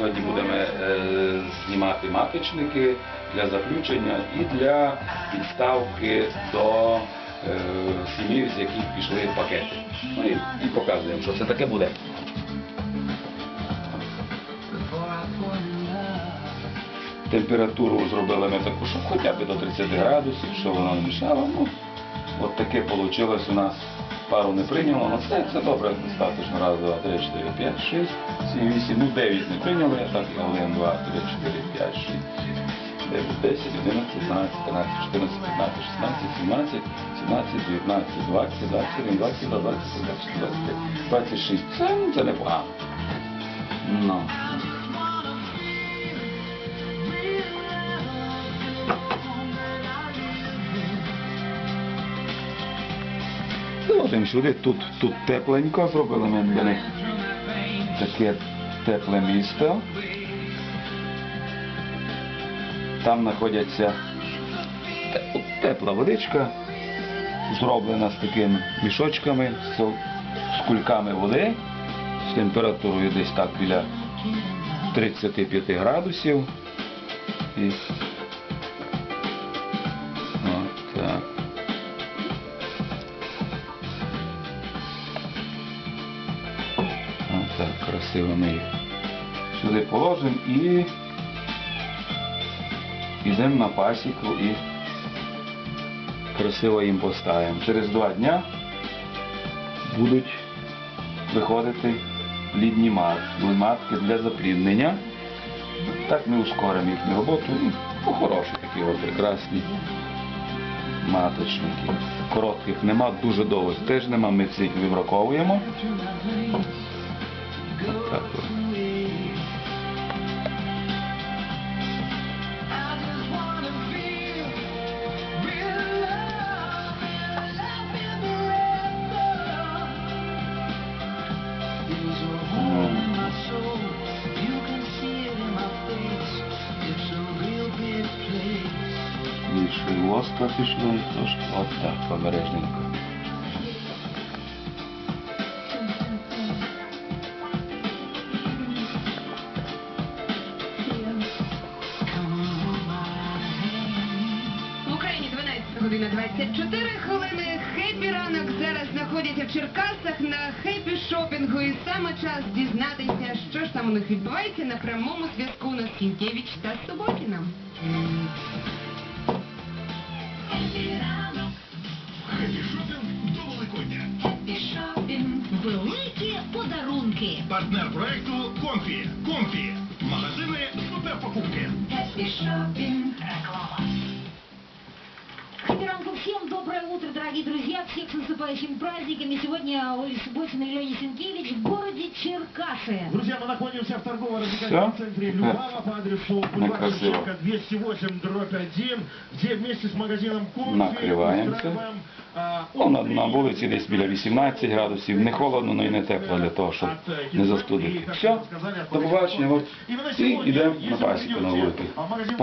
Сьогодні будемо е, знімати маточники для заключення і для підставки до е, сім'ї, з яких пішли пакети. Ну і, і показуємо, що це таке буде. Температуру зробили ми таку, щоб хоча б до 30 градусів, щоб вона не мішала. Ну, от таке вийшло у нас. Пару не прийняло, але це, це добре, достатньо. Раз, два, три, чотири, п'ять, шість, сім, вісім, ну дев'ять не прийняли, а так один, два, три, чотири, п'ять, шість, дев'ять, десять, одинадцять, дванадцять, тринадцять, чотирнадцять, п'ятнадцять, шістнадцять, сімнадцять, сімнадцять, дев'ятнадцять, двадцять, двадцять один, двадцять два, двадцять двадцять двадцять п'ять, двадцять шість. Це непогано. Ну. Заводимо сюди, тут, тут тепленько, зробили ми для них таке тепле місто. Там знаходяться тепла водичка, зроблена з такими мішочками, з кульками води, з температурою десь так біля 35 градусів. І... красиво ми їх сюди положимо і йдемо на пасіку і красиво їм поставимо. Через два дня будуть виходити плідні матки, для запліднення. Так ми ускоримо їхню роботу. Ну, ну, хороші такі от прекрасні маточники. Коротких нема, дуже довгих теж нема, ми цих вибраковуємо. Так от. Більше воска пішло і трошки. От так, обережненько. Година 24 хвилини. Хеппі ранок зараз знаходяться в Черкасах на хеппі шопінгу. І саме час дізнатися, що ж там у них відбувається на прямому зв'язку на Скінкевич та Суботіна. до Великодня. Великі подарунки. Партнер проекту Комфі. Комфі. Магазини суперпокупки. Happy ранку всем, доброе утро, дорогие друзья, всех с наступающими праздниками. Сегодня Оля Субботина и Леня Сенкевич в городе Черкасы. Друзья, мы находимся в торгово-развлекательном Всё? центре Любава по адресу бульвар красиво. Шевченко 208 дробь 1, где вместе с магазином Комфи Накрываемся. устраиваем а, Ну, на, острый на вулиці десь біля 18 градусів, не холодно, але й не тепло для того, щоб не застудити. Все, до побачення, от, і йдемо на пасіку на вулиці. А в магазин